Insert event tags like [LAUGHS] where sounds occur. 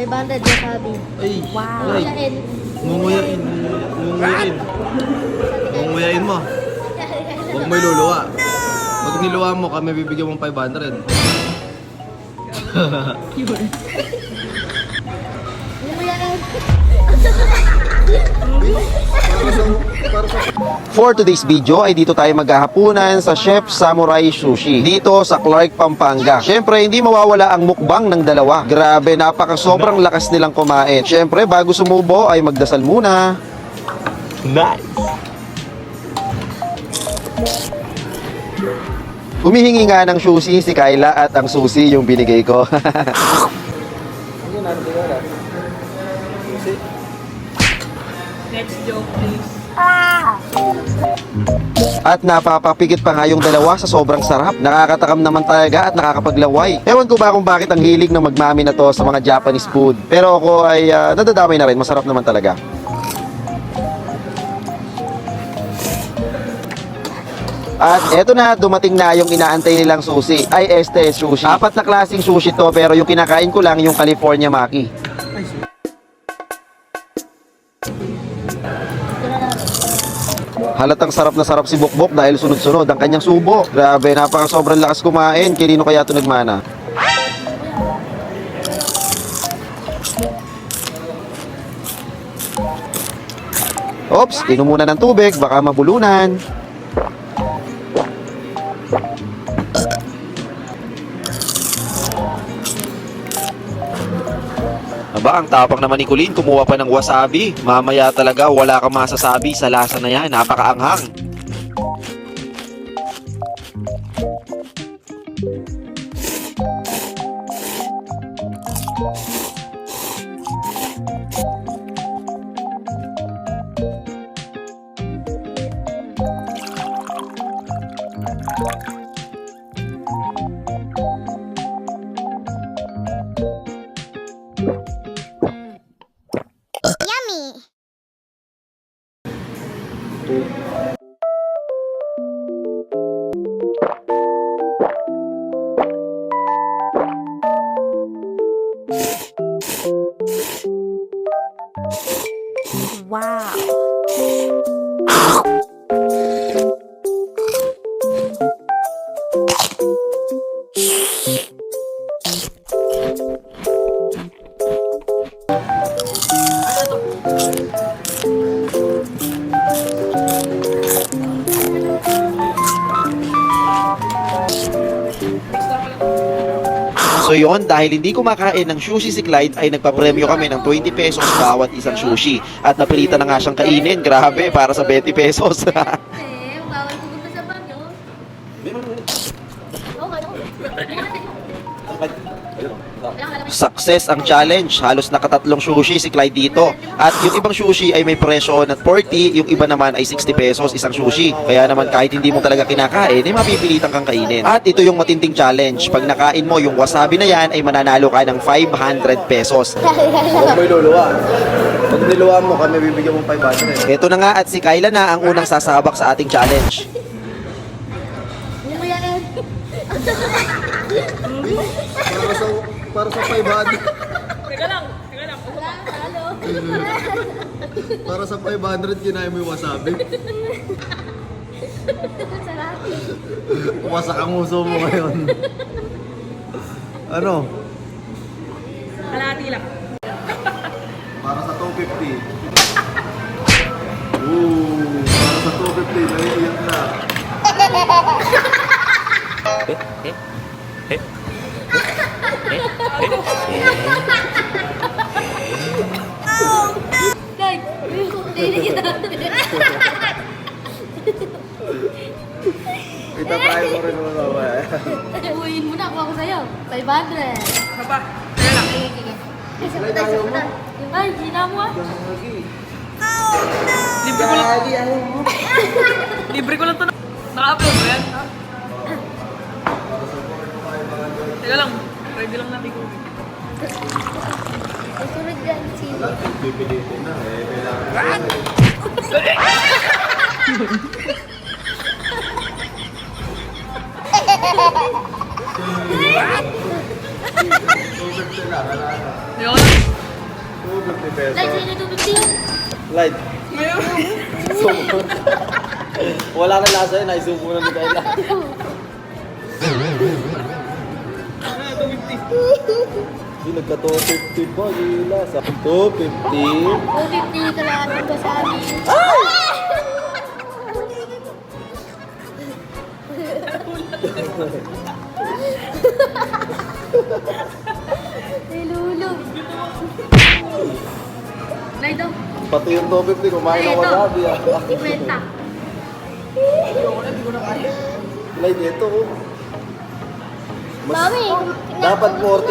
500 wasabi. Ay, Wow. ay, Kuyain. ngunguyain, ngunguyain. Ngunguyain mo. Huwag mo iluluwa. Pag niluwa mo, kami bibigyan mong 500. Kuyain. [LAUGHS] [LAUGHS] For today's video ay dito tayo maghahapunan sa Chef Samurai Sushi dito sa Clark, Pampanga. Syempre hindi mawawala ang mukbang ng dalawa. Grabe, napaka sobrang lakas nilang kumain. Syempre bago sumubo ay magdasal muna. Nice! Humihingi nga ng sushi si Kyla at ang sushi yung binigay ko. [LAUGHS] Next joke, please. At napapapikit pa nga yung dalawa sa sobrang sarap. Nakakatakam naman talaga at nakakapaglaway. Ewan ko ba kung bakit ang hilig ng magmami na to sa mga Japanese food. Pero ako ay ah, nadadamay na rin. Masarap naman talaga. At eto na, dumating na yung inaantay nilang sushi. Ay, este sushi. Apat na klaseng sushi to, pero yung kinakain ko lang yung California Maki. Halatang sarap na sarap si Bukbok dahil sunod-sunod ang kanyang subo. Grabe, napaka sobrang lakas kumain. Kinino kaya ito nagmana? Oops, inom muna ng tubig, baka mabulunan. Aba, ang tapang naman ni Colleen, kumuha pa ng wasabi. Mamaya talaga, wala kang masasabi sa lasa na yan. Napakaanghang. Wow. So yon dahil hindi kumakain ng sushi si Clyde ay nagpapremyo kami ng 20 pesos bawat isang sushi. At napilitan na nga siyang kainin. Grabe, para sa 20 pesos. [LAUGHS] Success ang challenge. Halos nakatatlong sushi si Clyde dito. At yung ibang sushi ay may presyo na 40, yung iba naman ay 60 pesos isang sushi. Kaya naman kahit hindi mo talaga kinakain, ay mapipilitan kang kainin. At ito yung matinding challenge. Pag nakain mo yung wasabi na yan, ay mananalo ka ng 500 pesos. Huwag mo iluluwa. Pag niluwa mo, kami bibigyan mong 500. Ito na nga at si Kyla na ang unang sasabak sa ating challenge. Para sa, para sa 500. Teka lang, teka lang. Wala, talo. Para sa 500, kinain mo yung wasabi. Sarap. Wasak ang uso mo ngayon. ano? Kalahati lang. Para sa 250. Ooh, para sa 250, naiiyak na. Guys, hindi kita. Itatayo mo rin mga mamaya. Uwiin mo na, kuha ko sa'yo. 500. Baba. Teka lang. Sige, sige. Ay, sabi tayo, sabi tayo. Ay, gina mo ah. Libre ko lang. Libre ko lang to. Naka-upload ba yan? Teka lang. Ready lang natin ko. Susunod yan, sino? Pipilitin na eh. Kailangan. Ayoko lang. 250 pesos. Like, sa'yo na 250 yun. Light. [LAUGHS] Wala na lasa yun, naisubo na ni Kayla. [LAUGHS] Hindi, nagka 250 pa, Gila. Sa 250. 250 kalahati ba sa amin? Nilulog. Like daw. Pati yung 250, kumain ng Ito. wasabi ah. 50. Light, ito oh. Mas, Mami, dapat 40